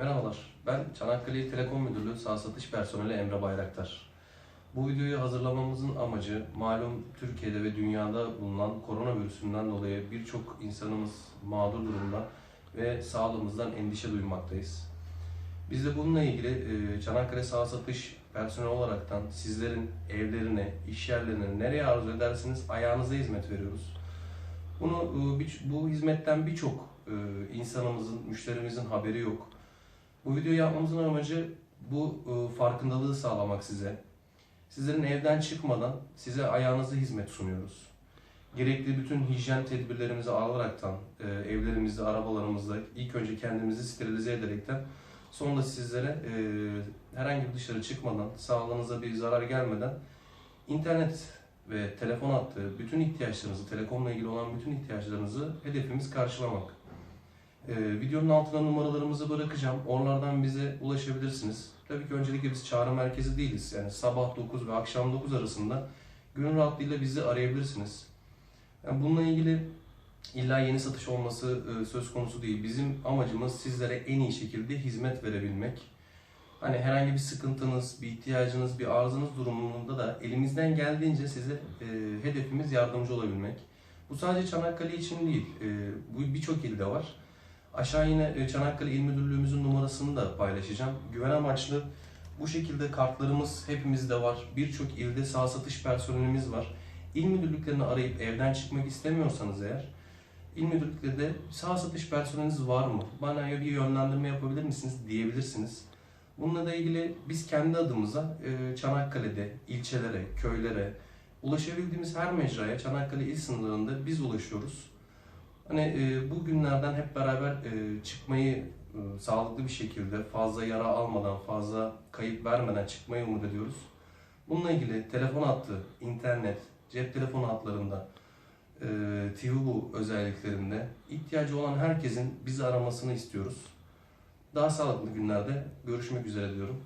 Merhabalar, ben Çanakkale Telekom Müdürlüğü Sağ Satış Personeli Emre Bayraktar. Bu videoyu hazırlamamızın amacı malum Türkiye'de ve dünyada bulunan koronavirüsünden dolayı birçok insanımız mağdur durumda ve sağlığımızdan endişe duymaktayız. Biz de bununla ilgili e, Çanakkale Sağ Satış personeli olaraktan sizlerin evlerine, iş yerlerine nereye arzu edersiniz ayağınıza hizmet veriyoruz. Bunu e, bu hizmetten birçok e, insanımızın, müşterimizin haberi yok. Bu videoyu yapmamızın amacı bu e, farkındalığı sağlamak size. Sizlerin evden çıkmadan size ayağınızda hizmet sunuyoruz. Gerekli bütün hijyen tedbirlerimizi alaraktan, e, evlerimizde, arabalarımızda ilk önce kendimizi sterilize ederekten sonra da sizlere e, herhangi bir dışarı çıkmadan, sağlığınıza bir zarar gelmeden internet ve telefon hattı, bütün ihtiyaçlarınızı, telekomla ilgili olan bütün ihtiyaçlarınızı hedefimiz karşılamak. Ee, videonun altına numaralarımızı bırakacağım. Oralardan bize ulaşabilirsiniz. Tabii ki öncelikle biz çağrı merkezi değiliz. Yani sabah 9 ve akşam 9 arasında gönül rahatlığıyla bizi arayabilirsiniz. Yani bununla ilgili illa yeni satış olması e, söz konusu değil. Bizim amacımız sizlere en iyi şekilde hizmet verebilmek. Hani herhangi bir sıkıntınız, bir ihtiyacınız, bir arızanız durumunda da elimizden geldiğince size e, hedefimiz yardımcı olabilmek. Bu sadece Çanakkale için değil, e, bu birçok ilde var. Aşağı yine e, Çanakkale İl Müdürlüğümüzün numarasını da paylaşacağım. Güven amaçlı bu şekilde kartlarımız hepimizde var. Birçok ilde sağ satış personelimiz var. İl müdürlüklerini arayıp evden çıkmak istemiyorsanız eğer, İl müdürlüklerinde sağ satış personeliniz var mı? Bana bir yönlendirme yapabilir misiniz diyebilirsiniz. Bununla da ilgili biz kendi adımıza e, Çanakkale'de, ilçelere, köylere, ulaşabildiğimiz her mecraya Çanakkale il sınırlarında biz ulaşıyoruz. Hani e, bu günlerden hep beraber e, çıkmayı e, sağlıklı bir şekilde fazla yara almadan, fazla kayıp vermeden çıkmayı umut ediyoruz. Bununla ilgili telefon hattı, internet, cep telefonu hatlarında, e, TV bu özelliklerinde ihtiyacı olan herkesin bizi aramasını istiyoruz. Daha sağlıklı günlerde görüşmek üzere diyorum.